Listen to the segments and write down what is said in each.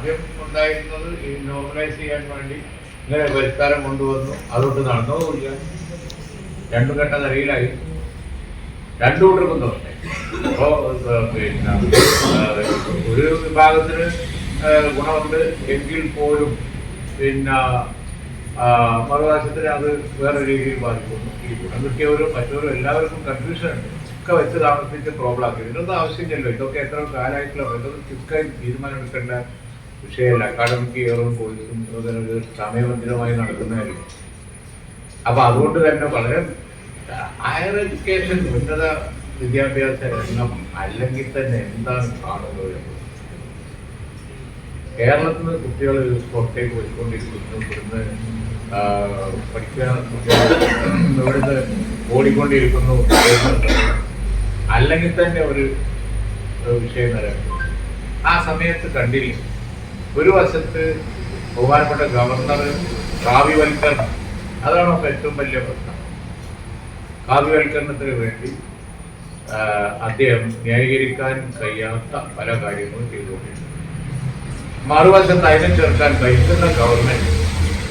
ആദ്യം ഉണ്ടായിരുന്നത് ഈ നോർമലൈസ് ചെയ്യാൻ വേണ്ടി ഇങ്ങനെ പരിഷ്കാരം കൊണ്ടുവന്നു. അതുകൊണ്ട് നടന്നതുമില്ല രണ്ടു ഘട്ട നിലയിലായി രണ്ടു കൂട്ടർക്കും തോന്നട്ടെ. പിന്നെ ഒരു വിഭാഗത്തിന് ഗുണമുണ്ട് എങ്കിൽ പോലും പിന്നെ മറുവശത്തിന് അത് വേറെ രീതിയിൽ ബാധിക്കുന്നു. ഈ ഗുണം കിട്ടിയവരും മറ്റവരും എല്ലാവർക്കും കൺഫ്യൂഷൻ ഉണ്ട്. ഒക്കെ വെച്ച് താമസിച്ച് പ്രോബ്ലം ആക്കി. ഇതിനൊന്നും ആവശ്യമില്ലല്ലോ. ഇതൊക്കെ എത്ര കാലമായിട്ടുള്ള ഇതൊന്നും ക്വിക്കായി തീരുമാനമെടുക്കേണ്ട വിഷയമല്ല അക്കാഡമിക് ഇയറും കോഴ്സും ഒരു സമയബന്ധിതമായി നടക്കുന്നതായിരിക്കും. അപ്പൊ അതുകൊണ്ട് തന്നെ വളരെ ഹയർ എഡ്യൂക്കേഷൻ ഉന്നത വിദ്യാഭ്യാസ രംഗം അല്ലെങ്കിൽ തന്നെ എന്താണ് കാണുന്നത്. കേരളത്തിൽ നിന്ന് കുട്ടികൾ പുറത്തേക്ക് പോയിക്കൊണ്ടിരിക്കുന്നു ഇവിടുന്ന് പഠിക്കാൻ ഇവിടുന്ന് ഓടിക്കൊണ്ടിരിക്കുന്നു. അല്ലെങ്കിൽ തന്നെ ഒരു വിഷയം തരാം ആ സമയത്ത് കണ്ടില്ല? ഒരു വശത്ത് ബഹുമാനപ്പെട്ട ഗവർണർ കാവ്യവൽക്കരണം. അതാണ് ഇപ്പൊ ഏറ്റവും വലിയ പ്രശ്നം. കാവ്യവൽക്കരണത്തിന് വേണ്ടി അദ്ദേഹം ന്യായീകരിക്കാൻ കഴിയാത്ത പല കാര്യങ്ങളും ചെയ്തുകൊണ്ടിരുന്നു. മറുവശത്ത് അതിനെ ചേർക്കാൻ കഴിക്കുന്ന ഗവൺമെന്റ്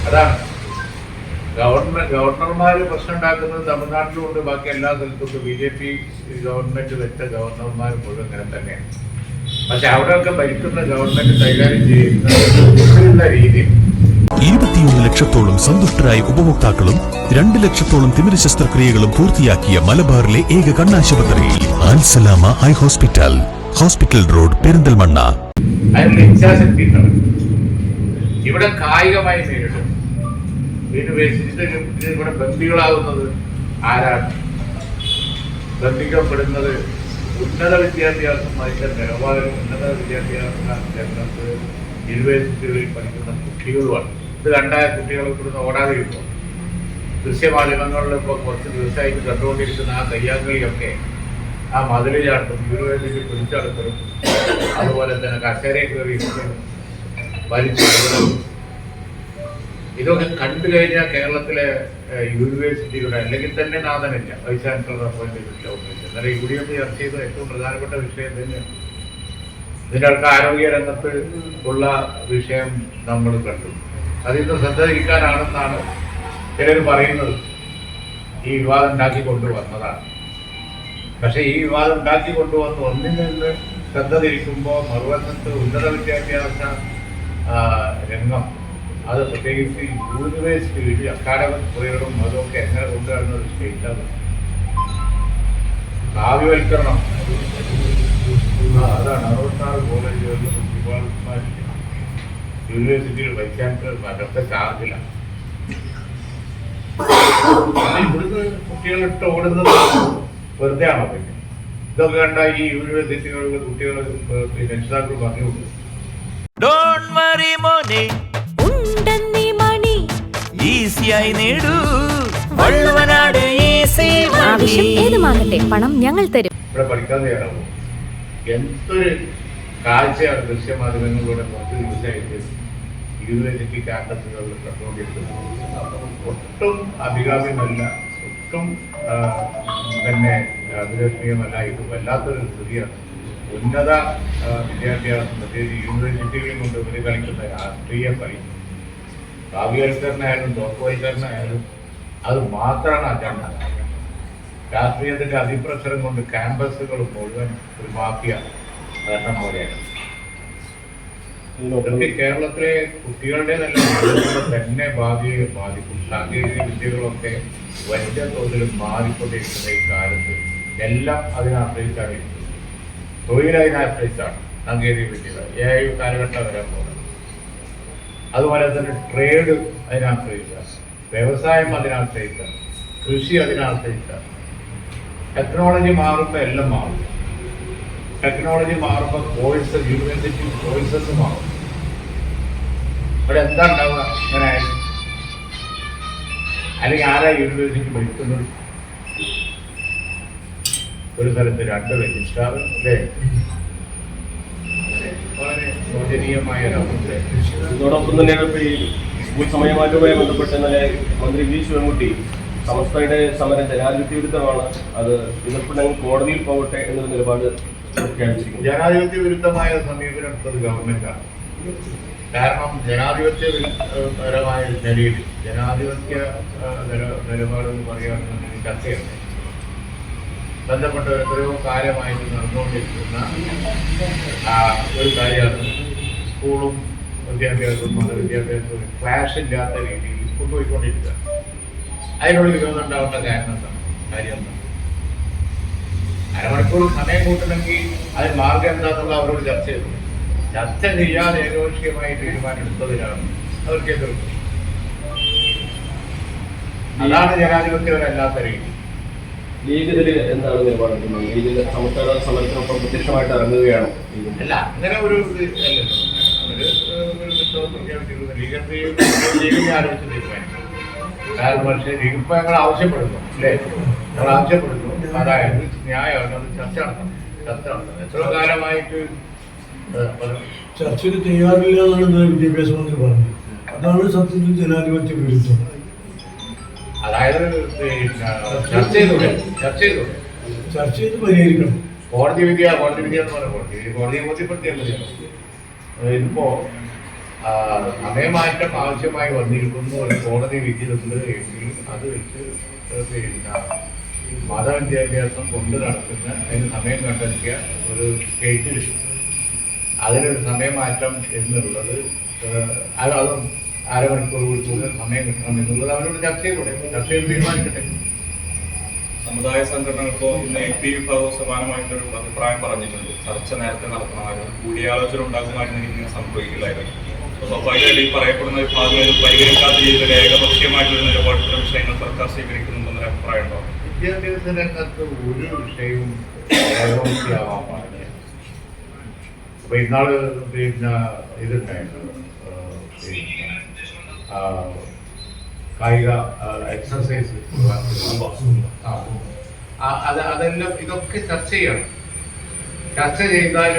അതാണ്. ഗവർണർ ഗവർണർമാർ പ്രശ്നം ഉണ്ടാക്കുന്നത് തമിഴ്നാട്ടിലുണ്ട്. ബാക്കി എല്ലാ സ്ഥലത്തും ബി ജെ പി ഗവൺമെന്റ് വെച്ച ഗവർണർമാർ മുഴുവൻ ഇങ്ങനെ തന്നെയാണ്. പക്ഷെ അവിടെയൊക്കെ ഭരിക്കുന്ന ഗവൺമെന്റ് കൈകാര്യം ചെയ്യുന്ന രീതി. ഇരുപത്തിയൊന്ന് ലക്ഷത്തോളം സന്തുഷ്ടരായ ഉപഭോക്താക്കളും രണ്ട് ലക്ഷത്തോളം തിമിര ശസ്ത്രക്രിയകളും പൂർത്തിയാക്കിയ മലബാറിലെ ഏക കണ്ണാശുപത്രി Alsalama eye hospital hospital road Perinthalmanna. ഇച്ഛാശക്തി ഇവിടെ കായികമായി നേരിടും. യൂണിവേഴ്സിറ്റിയുടെ ഇവിടെ ബന്ദികളാകുന്നത് ആരാണ്? ബന്ധിക്കപ്പെടുന്നത് ഉന്നത വിദ്യാഭ്യാസം അതിന്റെ നിലവാരം ഉന്നത വിദ്യാഭ്യാസ രംഗത്ത് യൂണിവേഴ്സിറ്റികളിൽ പഠിക്കുന്ന കുട്ടികളുമാണ്. ഇത് കണ്ടായ കുട്ടികളെ ഇവിടുന്ന് ഓടാതെ ഇപ്പോൾ കുറച്ച് ദിവസമായിട്ട് കണ്ടുകൊണ്ടിരിക്കുന്ന ആ കയ്യാങ്കളിയൊക്കെ ആ മതിൽ ചാട്ടും യൂണിവേഴ്സിറ്റി പിടിച്ചെടുത്തും അതുപോലെ തന്നെ കസേരയിൽ കയറി വലിച്ചു ഇതൊക്കെ കണ്ടു കഴിഞ്ഞാൽ കേരളത്തിലെ യൂണിവേഴ്സിറ്റിയുടെ അല്ലെങ്കിൽ തന്നെ നാഥനില്ല. വൈസ് ചാൻസലർ ചെയ്തിട്ടില്ല ഒന്നുമില്ല എന്നാലും ഇവിടെ ഒന്ന് ചർച്ച ചെയ്ത ഏറ്റവും പ്രധാനപ്പെട്ട വിഷയം തന്നെയാണ്. ഇതിനടുത്ത് ആരോഗ്യ രംഗത്ത് ഉള്ള വിഷയം നമ്മൾ കണ്ടു. അതിൽ നിന്ന് ശ്രദ്ധ തിരിക്കാനാണെന്നാണ് ചിലർ പറയുന്നത്. ഈ വിവാദം ഉണ്ടാക്കി കൊണ്ടുവന്നതാണ്. പക്ഷേ ഈ വിവാദം ഉണ്ടാക്കി കൊണ്ടുവന്ന് ഒന്നിൽ നിന്ന് ശ്രദ്ധ തിരിക്കുമ്പോൾ മറുവശത്ത് ഉന്നത വിദ്യാഭ്യാസ രംഗം അത് പ്രത്യേകിച്ച് യൂണിവേഴ്സിറ്റി അക്കാഡമിക് കുറികളും അതൊക്കെ എങ്ങനെ കൊണ്ടുവരുന്ന ഒരു സ്റ്റേറ്റാണ് കാവ്യവൽക്കരണം അതാണ്. അറുപത്താറ് കോളേജുകളിലും പ്രിൻസിപ്പാൾമാരില്ല യൂണിവേഴ്സിറ്റിയിൽ വൈസ് ചാൻസലർ ഒക്കെ ചാർജിലാണ് ഇവിടുന്ന് കുട്ടികളിട്ട് ഓടുന്നത് വെറുതെ ആണോ പിന്നെ? ഇതൊക്കെ കണ്ട ഈ യൂണിവേഴ്സിറ്റികളിലെ കുട്ടികൾ രക്ഷിതാക്കൾ പറഞ്ഞു കൊടുക്കും മോനെ ഉണ്ടെന്നീ മണി ഈസിയായി നേടൂ. വള്ളുവനാട് ഈസി ആവശ്യം ഏതുമാകട്ടെ പണം ഞങ്ങൾ തരും. ഇവിടെ പഠിക്കാൻ തയ്യാറാവും എന്തൊരു കാഴ്ചയാണ് ദൃശ്യമാധ്യമങ്ങളിലൂടെ കുറച്ച് ദിവസമായിട്ട് യൂണിവേഴ്സിറ്റി ക്യാമ്പസുകളിൽ കണ്ടുകൊണ്ടിരിക്കുന്നത് ഒട്ടും അഭികാമ്യമല്ല ഒട്ടും തന്നെ അഭിലഷണീയമല്ല ഇത് വല്ലാത്തൊരു സ്ഥിതിയാണ്. ഉന്നത വിദ്യാഭ്യാസം പ്രത്യേകിച്ച് യൂണിവേഴ്സിറ്റികളിൽ കൊണ്ട് ഇവർ കളിക്കുന്ന രാഷ്ട്രീയ കളി കാവ്യവൽക്കരണമായാലും ലോകവൽക്കരണമായാലും അത് മാത്രമാണ് അജണ്ട രാഷ്ട്രീയത്തിന്റെ അതിപ്രസരം കൊണ്ട് ക്യാമ്പസുകൾ മുഴുവൻ ഒരു മാഫിയ ഭരണം പോലെയാണ്. ഇതൊക്കെ കേരളത്തിലെ കുട്ടികളുടെ തന്നെ ഭാവിയെ ബാധിക്കും. സാങ്കേതിക വിദ്യകളൊക്കെ വലിയ തോതിൽ മാറിക്കൊണ്ടിരിക്കുന്ന ഈ കാലത്ത് എല്ലാം അതിനെ ആശ്രയിച്ചാണ് ഇരിക്കുന്നത്. തൊഴിൽ അതിനെ ആശ്രയിച്ചാണ് സാങ്കേതിക വിദ്യകൾ. ഏഴ് കാലഘട്ടം വരാൻ പോകുന്നത്. അതുപോലെ തന്നെ ട്രേഡ് അതിനാശ്രയിച്ച വ്യവസായം അതിനാശ്രയിച്ച കൃഷി അതിനാശ്രയിച്ച ടെക്നോളജി മാറുമ്പോൾ എല്ലാം മാറും. ടെക്നോളജി മാറുമ്പോൾ കോഴ്സ് യൂണിവേഴ്സിറ്റി കോഴ്സസ് മാറും. ഇവിടെ എന്താ ഉണ്ടാവുക? ഇങ്ങനെ അല്ലെങ്കിൽ ആരാ യൂണിവേഴ്സിറ്റി പഠിക്കുന്നത്? ഒരു സ്ഥലത്ത് രണ്ട് രജിസ്ട്രാർ അല്ലേ? വളരെ ശോചനീയമായ ഇതോടൊപ്പം തന്നെയാണ് ഇപ്പൊ ഈ സ്കൂൾ സമയമാറ്റവുമായി ബന്ധപ്പെട്ട് ഇന്നലെ മന്ത്രി വി ശിവൻകുട്ടി സമസ്തയുടെ സമരം ജനാധിപത്യ വിരുദ്ധമാണ്. അത് എതിർപ്പുണ്ടെങ്കിൽ കോടതിയിൽ പോകട്ടെ എന്നൊരു നിലപാട് പ്രഖ്യാപിച്ചിരിക്കുന്നു. ജനാധിപത്യ വിരുദ്ധമായ സമീപനം എടുത്തത് ഗവൺമെന്റാണ് കാരണം ജനാധിപത്യ പരമായ നിലയിൽ ജനാധിപത്യ നിലപാട് എന്ന് പറയുകയാണെന്നുണ്ടെങ്കിൽ ചർച്ചയുണ്ട് ബന്ധപ്പെട്ട് എത്രയോ കാര്യമായിട്ട് നടന്നുകൊണ്ടിരിക്കുന്ന ഒരു കാര്യമാണ്. സ്കൂളും വിദ്യാഭ്യാസവും മതവിദ്യാഭ്യാസവും ക്ലാഷ് ഇല്ലാത്ത രീതിയിൽ കൊണ്ടുപോയിക്കൊണ്ടിരിക്കുക. അതിനുള്ള വിരോധമുണ്ടാവേണ്ട കാരണം എന്താണ്? കാര്യം എന്താണ്? അരമണിക്കൂർ സമയം കൂട്ടണമെങ്കിൽ അതിന് മാർഗം എന്താണെന്നുള്ള അവരോട് ചർച്ച ചെയ്തു. ചർച്ച ചെയ്യാതെ ഏകപക്ഷീയമായി തീരുമാനമെടുത്തതിനാണ് അവർക്ക് എതിർപ്പ്. അതാണ് ജനാധിപത്യപരമല്ലാത്ത രീതി. ലീഗ് എന്താണ് നിലപാടെടുക്കുന്നത്? ലീഗിൽ സംസ്ഥാന സമരത്തിനൊപ്പം പ്രത്യക്ഷമായിട്ട് ഇറങ്ങുകയാണ്? അല്ല അങ്ങനെ ഒരു പക്ഷേ ലീഗ് ഇപ്പൊ ഞങ്ങൾ ആവശ്യപ്പെടുന്നു അല്ലേ? ഞങ്ങൾ ആവശ്യപ്പെടുന്നു. അതായത് ന്യായമാണ് അത് ചർച്ച നടത്തണം ചർച്ച നടത്തണം. എത്ര കാലമായിട്ട് ചർച്ചയ്ക്ക് തയ്യാറില്ല എന്നാണ് വിദ്യാഭ്യാസ മന്ത്രി പറഞ്ഞത്. അതാണ് സത്യത്തിൽ ജനാധിപത്യ വിരുദ്ധം അതായത് ചർച്ച ചെയ്തൂടെ? ചർച്ച ചെയ്തൂടെ? ചർച്ച ചെയ്ത് പരിഹരിക്കണം. കോടതി വിദ്യ കോടതി വിദ്യ എന്ന് പറയുമ്പോൾ കോടതി കോടതിയെ ബോധ്യപ്പെടുത്തിയല്ലോ. ഏഹ് ഇതിപ്പോ സമയമാറ്റം ആവശ്യമായി വന്നിരിക്കുന്നു ഒരു കോടതി വിധിയുണ്ട് എങ്കിൽ അത് വെച്ച് മത പിന്നെ മതവിദ്യാഭ്യാസം കൊണ്ട് നടക്കുന്ന അതിന് സമയം കണ്ടെത്തിയ ഒരു സ്റ്റേറ്റിൽ അതിനൊരു സമയമാറ്റം എന്നുള്ളത് അത് അതും അരമണിക്കൂർ കൂടുതൽ സമയം കിട്ടണം എന്നുള്ളത് അവരോട് ചർച്ച ചെയ്തൂടെ ചർച്ച ചെയ്ത് തീരുമാനിക്കട്ടെ. സമുദായ സംഘടനകൾക്കോ ഇന്ന് എ പി വിഭാഗവും സമാനമായിട്ടൊരു അഭിപ്രായം പറഞ്ഞിട്ടുണ്ട്. ചർച്ച നേരത്തെ നടത്തണമായിരുന്നു കൂടിയാലോചന ഉണ്ടാകുമായിരുന്നു ഇങ്ങനെ സംഭവിക്കില്ലായിരുന്നു. സ്വാഭാവികമായിട്ട് ഈ പറയപ്പെടുന്ന വിഭാഗങ്ങൾ പരിഗണിക്കാത്ത രീതിയിൽ ഏകപക്ഷീയമായിട്ടുള്ള നിലപാടുള്ള വിഷയങ്ങൾ സർക്കാർ സ്വീകരിക്കുന്നുണ്ടെന്നൊരു അഭിപ്രായം ഉണ്ടോ? വിദ്യാഭ്യാസ രംഗത്ത് ഒരു വിഷയവും ഏകോപിയാവാൻ പാടില്ല. അപ്പൊ ഇന്നാൾ പിന്നെ ഇതുണ്ടായിരുന്നു കായിക എക്സസൈസ് അത് അതെല്ലാം ഇതൊക്കെ ചർച്ച ചെയ്യണം. ചർച്ച ചെയ്താൽ